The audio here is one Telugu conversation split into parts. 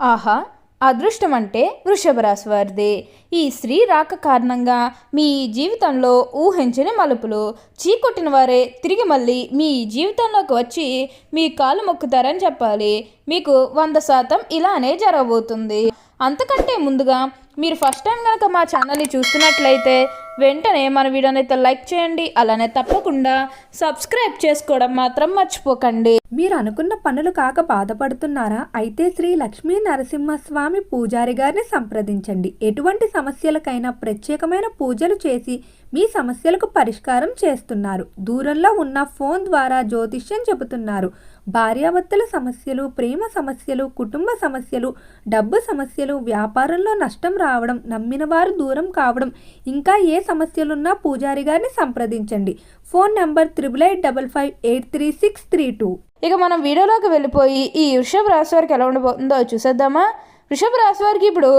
ఆహా అదృష్టం అంటే వృషభ రాశి వారిది ఈ స్త్రీ రాక కారణంగా మీ జీవితంలో ఊహించని మలుపులు. చీకొట్టిన వారే తిరిగి మళ్ళీ మీ జీవితంలోకి వచ్చి మీ కాలు మొక్కుతారని చెప్పాలి. మీకు వంద శాతం ఇలానే జరగబోతుంది. అంతకంటే ముందుగా మీరు ఫస్ట్ టైం కనుక మా ఛానల్ని చూస్తున్నట్లయితే వెంటనే మన వీడియోని అయితే లైక్ చేయండి. అలానే తప్పకుండా సబ్స్క్రైబ్ చేసుకోవడం మాత్రం మర్చిపోకండి. మీరు అనుకున్న పనులు కాక బాధపడుతున్నారా? అయితే శ్రీ లక్ష్మీ నరసింహస్వామి పూజారి గారిని సంప్రదించండి. ఎటువంటి సమస్యలకైనా ప్రత్యేకమైన పూజలు చేసి మీ సమస్యలకు పరిష్కారం చేస్తున్నారు. దూరంలో ఉన్న ఫోన్ ద్వారా జ్యోతిష్యం చెబుతున్నారు. భార్యాభర్తల సమస్యలు ప్రేమ సమస్యలు కుటుంబ సమస్యలు డబ్బు సమస్యలు వ్యాపారంలో నష్టం రావడం నమ్మిన వారు దూరం కావడం ఇంకా ఏ సమస్యలున్నా పూజారి గారిని సంప్రదించండి. Phone number triple eight double five eight three six three two. ఇక మనం వీడియోలోకి వెళ్ళిపోయి ఈ వృషభ రాశి వారికి ఎలా ఉండబోతుందో చూసేద్దామా? వృషభ రాశి వారికి ఇప్పుడు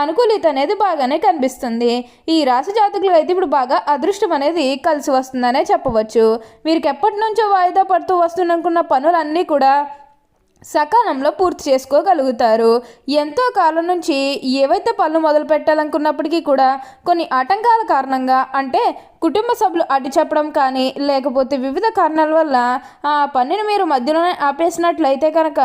అనుకూలిత అనేది బాగానే కనిపిస్తుంది. ఈ రాశి జాతకులకు అయితే ఇప్పుడు బాగా అదృష్టం అనేది కలిసి వస్తుందనే చెప్పవచ్చు. మీరు ఎప్పటి నుంచో వాయిదా పడుతూ వస్తుందనుకున్న పనులన్నీ కూడా సకాలంలో పూర్తి చేసుకోగలుగుతారు. ఎంతో కాలం నుంచి ఏవైతే పనులు మొదలు పెట్టాలనుకున్నప్పటికీ కూడా కొన్ని ఆటంకాల కారణంగా అంటే కుటుంబ సభ్యులు అడ్డు చెప్పడం కానీ లేకపోతే వివిధ కారణాల వల్ల ఆ పనిని మీరు మధ్యలోనే ఆపేసినట్లయితే కనుక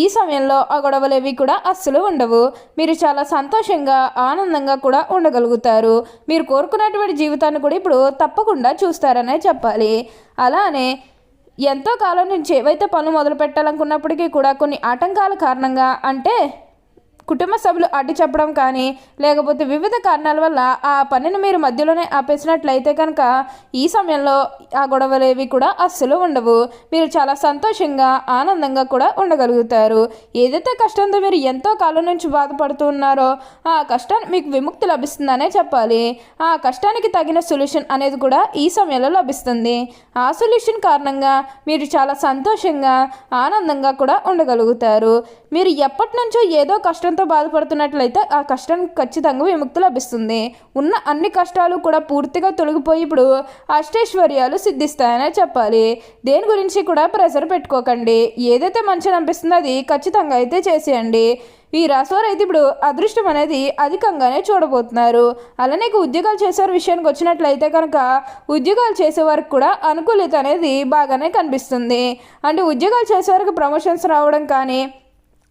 ఈ సమయంలో ఆ గొడవలేవి కూడా అస్సలు ఉండవు. మీరు చాలా సంతోషంగా ఆనందంగా కూడా ఉండగలుగుతారు. మీరు కోరుకున్నటువంటి జీవితాన్ని కూడా ఇప్పుడు తప్పకుండా చూస్తారనే చెప్పాలి. అలానే ఎంతో కాలం నుంచి ఏవైతే పనులు మొదలు పెట్టాలనుకున్నప్పటికీ కూడా కొన్ని ఆటంకాల కారణంగా అంటే కుటుంబ సభ్యులు అడ్డు చెప్పడం కానీ లేకపోతే వివిధ కారణాల వల్ల ఆ పనిని మీరు మధ్యలోనే ఆపేసినట్లయితే కనుక ఈ సమయంలో ఆ గొడవలేవి కూడా అస్సలు ఉండవు. మీరు చాలా సంతోషంగా ఆనందంగా కూడా ఉండగలుగుతారు. ఏదైతే కష్టంతో మీరు ఎంతో కాలం నుంచి బాధపడుతూ ఉన్నారో ఆ కష్టాన్ని మీకు విముక్తి లభిస్తుందనే చెప్పాలి. ఆ కష్టానికి తగిన సొల్యూషన్ అనేది కూడా ఈ సమయంలో లభిస్తుంది. ఆ సొల్యూషన్ కారణంగా మీరు చాలా సంతోషంగా ఆనందంగా కూడా ఉండగలుగుతారు. మీరు ఎప్పటి నుంచో ఏదో కష్టం కష్టంతో బాధపడుతున్నట్లయితే ఆ కష్టానికి ఖచ్చితంగా విముక్తి లభిస్తుంది. ఉన్న అన్ని కష్టాలు కూడా పూర్తిగా తొలగిపోయి ఇప్పుడు అష్టైశ్వర్యాలు సిద్ధిస్తాయనే చెప్పాలి. దేని గురించి కూడా ప్రెషర్ పెట్టుకోకండి. ఏదైతే మంచిగా అనిపిస్తుందో అది ఖచ్చితంగా అయితే చేసేయండి. ఈ రాశివారు అయితే ఇప్పుడు అదృష్టం అనేది అధికంగానే చూడబోతున్నారు. అలానే ఇక ఉద్యోగాలు చేసేవారి విషయానికి వచ్చినట్లయితే కనుక ఉద్యోగాలు చేసేవారికి కూడా అనుకూలిత అనేది బాగానే కనిపిస్తుంది. అంటే ఉద్యోగాలు చేసేవారికి ప్రమోషన్స్ రావడం కానీ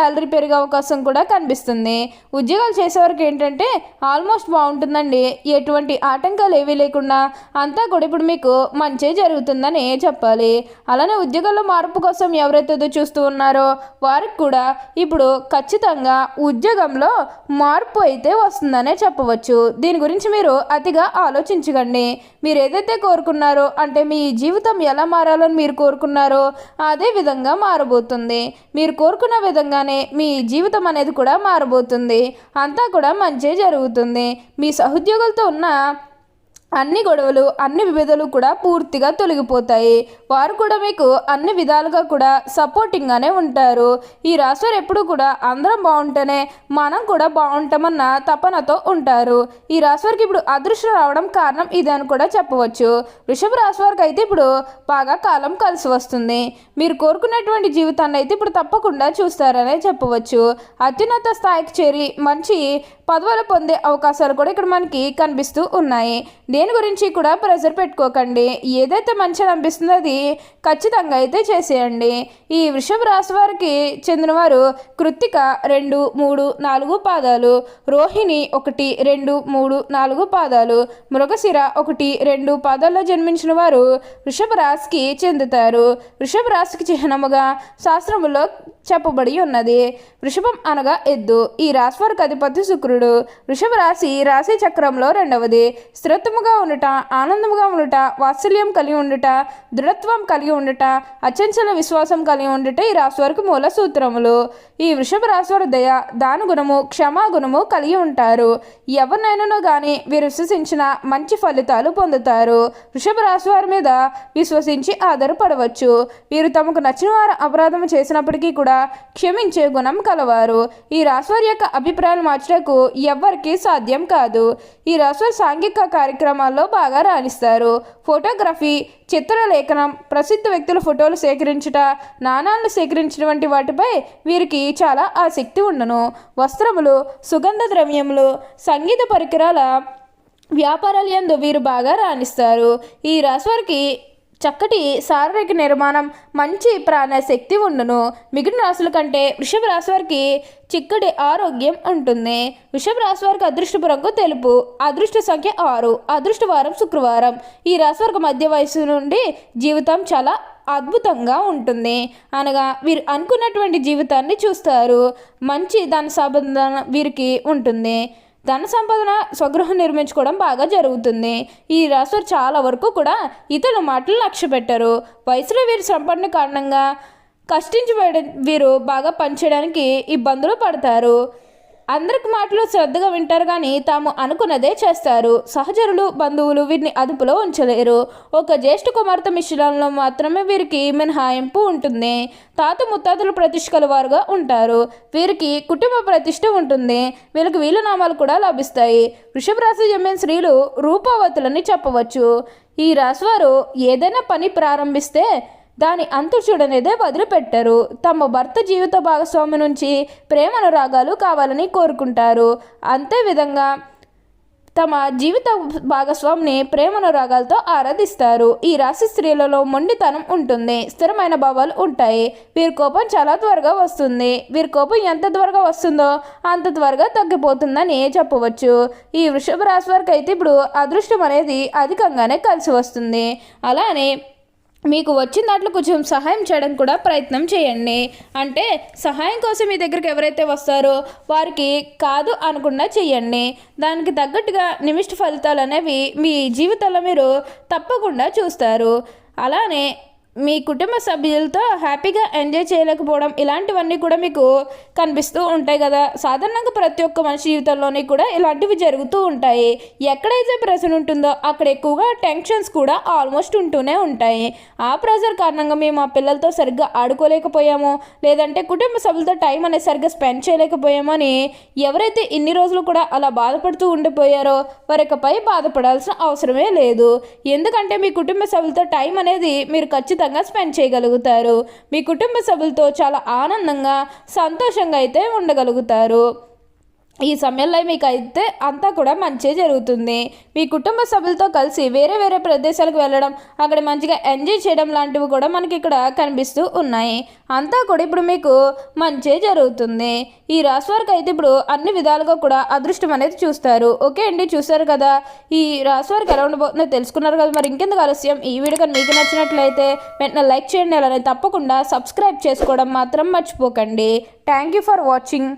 శాలరీ పెరిగే అవకాశం కూడా కనిపిస్తుంది. ఉద్యోగాలు చేసేవారికి ఏంటంటే ఆల్మోస్ట్ బాగుంటుందండి. ఎటువంటి ఆటంకాలు ఏవీ లేకుండా అంతా కూడా ఇప్పుడు మీకు మంచి జరుగుతుందని చెప్పాలి. అలానే ఉద్యోగాల్లో మార్పు కోసం ఎవరైతే చూస్తూ ఉన్నారో వారికి కూడా ఇప్పుడు ఖచ్చితంగా ఉద్యోగంలో మార్పు అయితే వస్తుందనే చెప్పవచ్చు. దీని గురించి మీరు అతిగా ఆలోచించకండి. మీరు ఏదైతే కోరుకున్నారో అంటే మీ జీవితం ఎలా మారాలని మీరు కోరుకున్నారో అదే విధంగా మారబోతుంది. మీరు కోరుకున్న విధంగా విధంగానే మీ జీవితం అనేది కూడా మారబోతుంది. అంతా కూడా మంచి జరుగుతుంది. మీ సహోద్యోగులతో ఉన్న అన్ని గొడవలు అన్ని విభేదాలు కూడా పూర్తిగా తొలగిపోతాయి. వారు కూడా మీకు అన్ని విధాలుగా కూడా సపోర్టింగ్గానే ఉంటారు. ఈ రాశివారు ఎప్పుడు కూడా అందరం బాగుంటేనే మనం కూడా బాగుంటామన్న తపనతో ఉంటారు. ఈ రాశివారికి ఇప్పుడు అదృష్టం రావడం కారణం ఇదే అని కూడా చెప్పవచ్చు. వృషభ రాశివారికి అయితే ఇప్పుడు బాగా కాలం కలిసి వస్తుంది. మీరు కోరుకున్నటువంటి జీవితాన్ని అయితే ఇప్పుడు తప్పకుండా చూస్తారనే చెప్పవచ్చు. అత్యున్నత స్థాయికి చేరి మంచి పదవులు పొందే అవకాశాలు కూడా ఇక్కడ మనకి కనిపిస్తూ ఉన్నాయి. దేని గురించి కూడా ప్రెజర్ పెట్టుకోకండి. ఏదైతే మంచిగా అనిపిస్తుందో అది ఖచ్చితంగా అయితే చేసేయండి. ఈ వృషభ రాశి వారికి చెందినవారు కృత్తిక రెండు మూడు నాలుగు పాదాలు రోహిణి ఒకటి రెండు మూడు నాలుగు పాదాలు మృగశిర ఒకటి రెండు పాదాల్లో జన్మించిన వారు వృషభ రాశికి చెందుతారు. వృషభ రాశికి చిహ్నముగా శాస్త్రములో చెప్పబడి ఉన్నది. వృషభం అనగా ఎద్దు. ఈ రాశి వారికి అధిపతి శుక్రుడు. సూర్యుడు వృషభ రాశి రాశి చక్రంలో రెండవది. స్థిరత్వముగా ఉండుట ఆనందముగా ఉండుట వాత్సల్యం కలిగి ఉండుట దృఢత్వం కలిగి ఉండుట అచంచల విశ్వాసం కలిగి ఉండుట ఈ రాశి వారికి మూల సూత్రములు. ఈ వృషభ రాశి వారు దయ దాన గుణము క్షమా గుణము కలిగి ఉంటారు. ఎవరినైనానో కానీ వీరు విశ్వసించిన మంచి ఫలితాలు పొందుతారు. వృషభ రాశి వారి మీద విశ్వసించి ఆధారపడవచ్చు. వీరు తమకు నచ్చిన వారు అపరాధం చేసినప్పటికీ కూడా క్షమించే గుణం కలవారు. ఈ రాశివారి యొక్క అభిప్రాయాలు మార్చటకు ఎవ్వరికీ సాధ్యం కాదు. ఈ రాశివారి సాంఘిక కార్యక్రమాల్లో బాగా రాణిస్తారు. ఫోటోగ్రఫీ చిత్రలేఖనం ప్రసిద్ధ వ్యక్తుల ఫోటోలు సేకరించుట నాణాలను సేకరించిన వంటి వాటిపై వీరికి చాలా ఆసక్తి ఉండను. వస్త్రములు సుగంధ ద్రవ్యములు సంగీత పరికరాల వ్యాపారాలు ఎందు వీరు బాగా రాణిస్తారు. ఈ రాశివారికి చక్కటి శారీరక నిర్మాణం మంచి ప్రాణశక్తి ఉండును. మిగిలిన రాశుల కంటే వృషభ రాశి వారికి చిక్కటి ఆరోగ్యం ఉంటుంది. వృషభ రాశి వారికి అదృష్టపు రంగు తెలుపు. అదృష్ట సంఖ్య ఆరు. అదృష్ట వారం శుక్రవారం. ఈ రాశి వారికి మధ్య వయసు నుండి జీవితం చాలా అద్భుతంగా ఉంటుంది. అనగా వీరు అనుకున్నటువంటి జీవితాన్ని చూస్తారు. మంచి ధన సంబంధన వీరికి ఉంటుంది. ధన సంపాదన స్వగృహం నిర్మించుకోవడం బాగా జరుగుతుంది. ఈ రాశి చాలా వరకు కూడా ఇతరుల మాటలు లక్ష్య పెట్టారు వయసులో వీరు సంపన్న కారణంగా కష్టించి వీరు బాగా పనిచేయడానికి ఇబ్బందులు పడతారు. అందరికి మాటలు శ్రద్ధగా వింటారు కానీ తాము అనుకున్నదే చేస్తారు. సహచరులు బంధువులు వీరిని అదుపులో ఉంచలేరు. ఒక జ్యేష్ఠ కుమార్తె మిశ్రమంలో మాత్రమే వీరికి మినహాయింపు ఉంటుంది. తాత ముత్తాతలు ప్రతిష్ట వారుగా ఉంటారు. వీరికి కుటుంబ ప్రతిష్ట ఉంటుంది. వీళ్ళకి వీలునామాలు కూడా లభిస్తాయి. వృషభ రాశి జమ్మిన స్త్రీలు రూపవతులని చెప్పవచ్చు. ఈ రాశివారు ఏదైనా పని ప్రారంభిస్తే దాని అంతు చూడనేదే వదిలిపెట్టరు. తమ భర్త జీవిత భాగస్వామి నుంచి ప్రేమనురాగాలు కావాలని కోరుకుంటారు. అంతే విధంగా తమ జీవిత భాగస్వామిని ప్రేమనురాగాలతో ఆరాధిస్తారు. ఈ రాశి స్త్రీలలో మొండితనం ఉంటుంది. స్థిరమైన భావాలు ఉంటాయి. వీరి కోపం చాలా త్వరగా వస్తుంది. వీరి కోపం ఎంత త్వరగా వస్తుందో అంత త్వరగా తగ్గిపోతుందని చెప్పవచ్చు. ఈ వృషభ రాశి వారికి అయితే ఇప్పుడు అదృష్టం అనేది అధికంగానే కలిసి వస్తుంది. అలానే మీకు వచ్చిన దాంట్లో కొంచెం సహాయం చేయడం కూడా ప్రయత్నం చేయండి. అంటే సహాయం కోసం మీ దగ్గరికి ఎవరైతే వస్తారో వారికి కాదు అనకుండా చేయండి. దానికి తగ్గట్టుగా నిమిష్ట ఫలితాలు అనేవి మీ జీవితంలో మీరు తప్పకుండా చూస్తారు. అలానే మీ కుటుంబ సభ్యులతో హ్యాపీగా ఎంజాయ్ చేయలేకపోవడం ఇలాంటివన్నీ కూడా మీకు కనిపిస్తూ ఉంటాయి కదా. సాధారణంగా ప్రతి ఒక్క మనిషి జీవితంలోనే కూడా ఇలాంటివి జరుగుతూ ఉంటాయి. ఎక్కడైతే ప్రెషర్ ఉంటుందో అక్కడ ఎక్కువగా టెన్షన్స్ కూడా ఆల్మోస్ట్ ఉంటూనే ఉంటాయి. ఆ ప్రెషర్ కారణంగా మేము మా పిల్లలతో సరిగ్గా ఆడుకోలేకపోయాము. లేదంటే కుటుంబ సభ్యులతో టైం అనేది సరిగ్గా స్పెండ్ చేయలేకపోయాము అని ఎవరైతే ఇన్ని రోజులు కూడా అలా బాధపడుతూ ఉండిపోయారో వారికపై బాధపడాల్సిన అవసరమే లేదు. ఎందుకంటే మీ కుటుంబ సభ్యులతో టైం అనేది మీరు ఖచ్చితంగా ఖచ్చితంగా స్పెండ్ చేయగలుగుతారు. మీ కుటుంబ సభ్యులతో చాలా ఆనందంగా సంతోషంగా అయితే ఉండగలుగుతారు. ఈ సమయంలో మీకు అయితే అంతా కూడా మంచి జరుగుతుంది. మీ కుటుంబ సభ్యులతో కలిసి వేరే వేరే ప్రదేశాలకు వెళ్ళడం అక్కడ మంచిగా ఎంజాయ్ చేయడం లాంటివి కూడా మనకి ఇక్కడ కనిపిస్తూ ఉన్నాయి. అంతా కూడా ఇప్పుడు మీకు మంచి జరుగుతుంది. ఈ రాశి వారికి అయితే ఇప్పుడు అన్ని విధాలుగా కూడా అదృష్టం అనేది చూస్తారు. ఓకే అండి చూస్తారు కదా? ఈ రాశి వారికి ఎలా ఉండబోతుందో తెలుసుకున్నారు కదా? మరి ఇంకెందుకు ఆలస్యం? ఈ వీడియో కానీ మీకు నచ్చినట్లయితే వెంటనే లైక్ చేయండి. అలానే తప్పకుండా సబ్స్క్రైబ్ చేసుకోవడం మాత్రం మర్చిపోకండి. Thank you for watching.